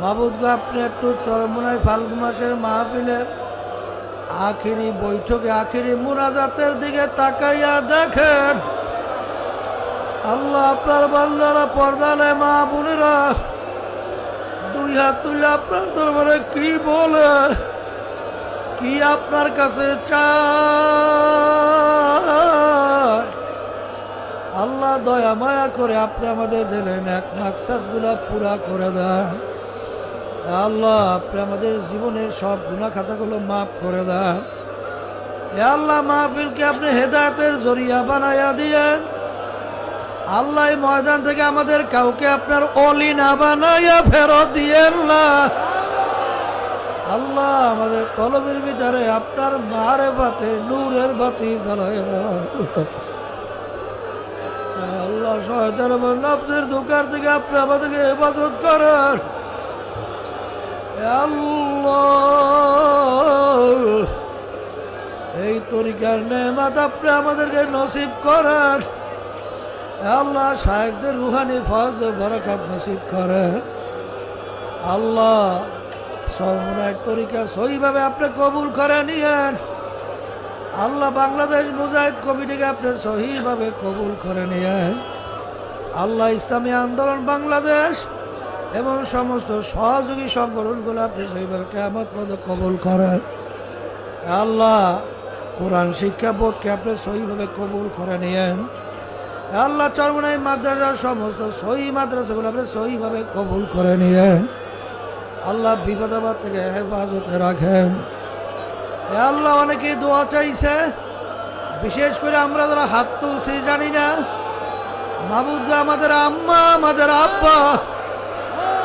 মাবুদ গো, আপনি একটু চরমনায় ফাল্গুন মাসের মাহফিলে আখেরি বৈঠকে আখেরি মুনাজাতের দিকে তাকাইয়া দেখেন। আল্লাহ আপনার বান্দারা পর্দালে মা বোনেরা, দুই হাত তুলে আপনার দরবারে কি বলে? কি আপনার কাছে চায়? আল্লাহ দয়া মায়া করে আপনি আমাদের দিলেন এক মাকসাদগুলা পুরা করে দেন। আল্লাহ, আপনি আমাদের জীবনের সব গুণা খাতাগুলো মাফ করে দেন। আল্লাহ, মাহফিলকে আপনি হেদায়তের জরিয়া বানাইয়া দিয়েন। আল্লাহ ময়দান থেকে আমাদের কাউকে আপনার অলি না বানাইয়া ফেরত দিয়েন না। আল্লাহ, আমাদের কলমের ভিতরে আপনার মারে বাতে, নূরের বাতি আল্লাহ এবং দোকান থেকে আপনি আমাদেরকে হেফাজত করেন। এই তরিকার নেমাত আপনি আমাদেরকে নসিব করেন। আল্লাহ শাহেকদের রুহানি ফজ বরকাত নসিব করেন। আল্লাহ সর্বনায় তরিকা সহিভাবে আপনি কবুল করে নিয়েন। আল্লাহ, বাংলাদেশ মুজাহিদ কমিটিকে আপনি সহিভাবে কবুল করে নিয়েন। আল্লাহ, ইসলামী আন্দোলন বাংলাদেশ এবং সমস্ত সহযোগী সংগঠনগুলো আপনি সেইভাবে কেমত মতো কবুল করেন। আল্লাহ, কোরআন শিক্ষা বোর্ডকে আপনি সহিভাবে কবুল করে নিয়েন। আল্লাহ, চরমনাই মাদ্রাসার সমস্ত সহি মাদ্রাসাগুলো আপনি সহিভাবে কবুল করে নিয়েন। আল্লাহ বিপদাবাদ থেকে হেফাজতে রাখেন। আল্লাহ অনেকে দোয়া চাইছে। বিশেষ করে আমরা যারা হাত তুলছি জানি না। মাহবুদ আমাদের আম্মা, আমাদের আব্বা।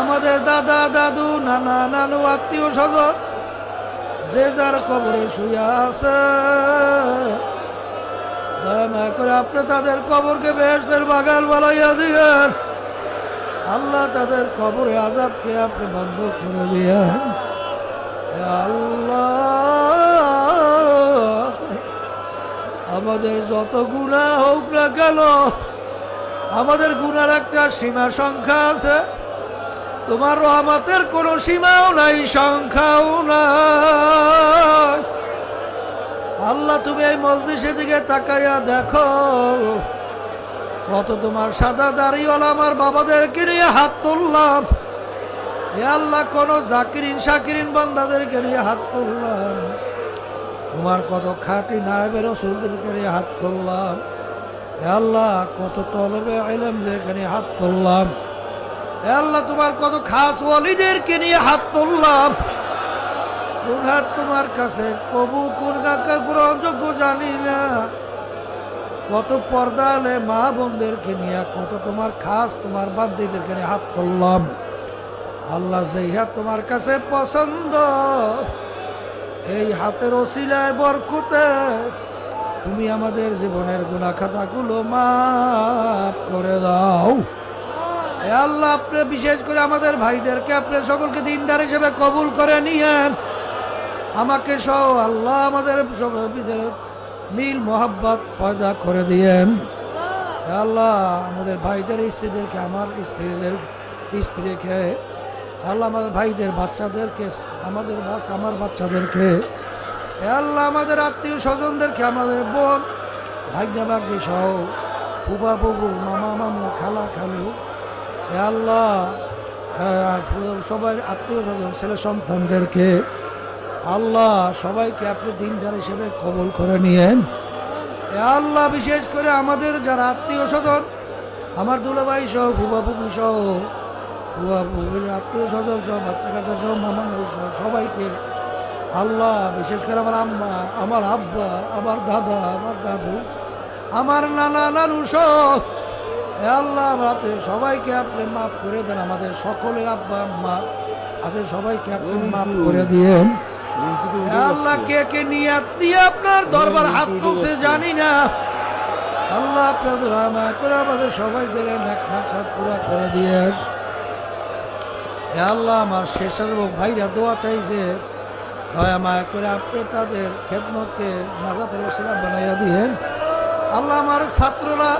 আমাদের দাদা, দাদু, নানা, নানু, আত্মীয় স্বজন, যে যার কবরে শুয়ে আছে করে আপনি তাদের কবরকে বেহেস্তের বাগান বানাইয়া দিয়েন। আল্লাহ তাদের কবরে আজাবকে আপনি বন্ধ করে দিয়েন। আল্লাহ, আমাদের যত গুণা হোক না কেন, আমাদের গুণার একটা সীমা সংখ্যা আছে। তোমার রহমতের কোনো সীমাও নাই, সংখ্যাও নাই। আল্লাহ, তুমি এই মসজিদের দিকে তাকাইয়া দেখো। কত তোমার সাদা দাড়িওয়ালা আমার বাবাদেরকে নিয়ে হাত তুললাম। এ আল্লাহ, কোন জাকিরিন, শাকিরিন বান্দাদেরকে নিয়ে হাত তুললাম। তোমার কত খাটি নায়বে রসুলদেরকে নিয়ে হাত তুললাম। এ আল্লাহ, কত তলবে আইলামদেরকে নিয়ে হাত তুললাম। আল্লাহ, তোমার কত খাস ওয়ালিদেরকে নিয়ে হাত তুললাম। কোন হাত তোমার কাছে? কবু কোন কাকা গ্রহণযোগ্য জানি না। কত পর্দা আলে মা বোনদেরকে নিয়ে, কত তোমার খাস তোমার বান্দিদেরকে নিয়ে হাত তুললাম। আল্লাহ যেই হাত তোমার কাছে পছন্দ, এই হাতের ওসিলায় বরকুতে তুমি আমাদের জীবনের গুণা খাতাগুলো মাফ করে দাও। আল্লাহ, আপনি বিশেষ করে আমাদের ভাইদেরকে আপনি সকলকে দিনদার হিসেবে কবুল করে নিয়েন। আমাকে সহ আল্লাহ আমাদের মিল, মোহাব্বত পয়দা করে দিয়েন। আল্লাহ, আমাদের ভাইদের স্ত্রীদেরকে, আমার স্ত্রীদের স্ত্রীকে আল্লাহ আমাদের ভাইদের বাচ্চাদেরকে, আমাদের আমার বাচ্চাদেরকে আল্লাহ আমাদের আত্মীয় স্বজনদেরকে, আমাদের বোন ভাগ্নি সহ ফুবা বুবু মামা মামু খালা খালু আল্লাহ সবাই আত্মীয় স্বজন, ছেলে সন্তানদেরকে, আল্লাহ সবাইকে আপনি দিনদার হিসেবে কবল করে নিয়েন। আল্লাহ, বিশেষ করে আমাদের যারা আত্মীয় স্বজন, আমার দুলাভাই সহ ফুবা ফুবু সহ ফুবা ফুবির আত্মীয় স্বজন সহ, বাচ্চা কাচ্চা সহ মামা সহ, সবাইকে আল্লাহ, বিশেষ করে আমার আম্মা, আমার আব্বা, আমার দাদা, আমার দাদু, আমার নানা নানু সহ আল্লাহ আমাদের সবাইকে আপনি মাফ করে দেন, আমাদের সকলের আব্বা, আম্মা আমাদের সবাইকে আপনি মাফ করে দিয়েন। আল্লাহ, কে কে নিয়াত দিয়ে আপনার দরবার হাত তুলছে জানি না। আল্লাহ আপনার দোয়া মায়া করে আমাদের সবাইকে নাক নাক পুরা করে দিয়েন। আল্লাহ, আমার শেষাবক ভাইরা দোয়া চাইছে, দয়া মায়া করে আপনি তাদের খেদমতকে নাজাতের ওসিলা বানাইয়া দিয়ে আল্লাহ, আমার ছাত্ররা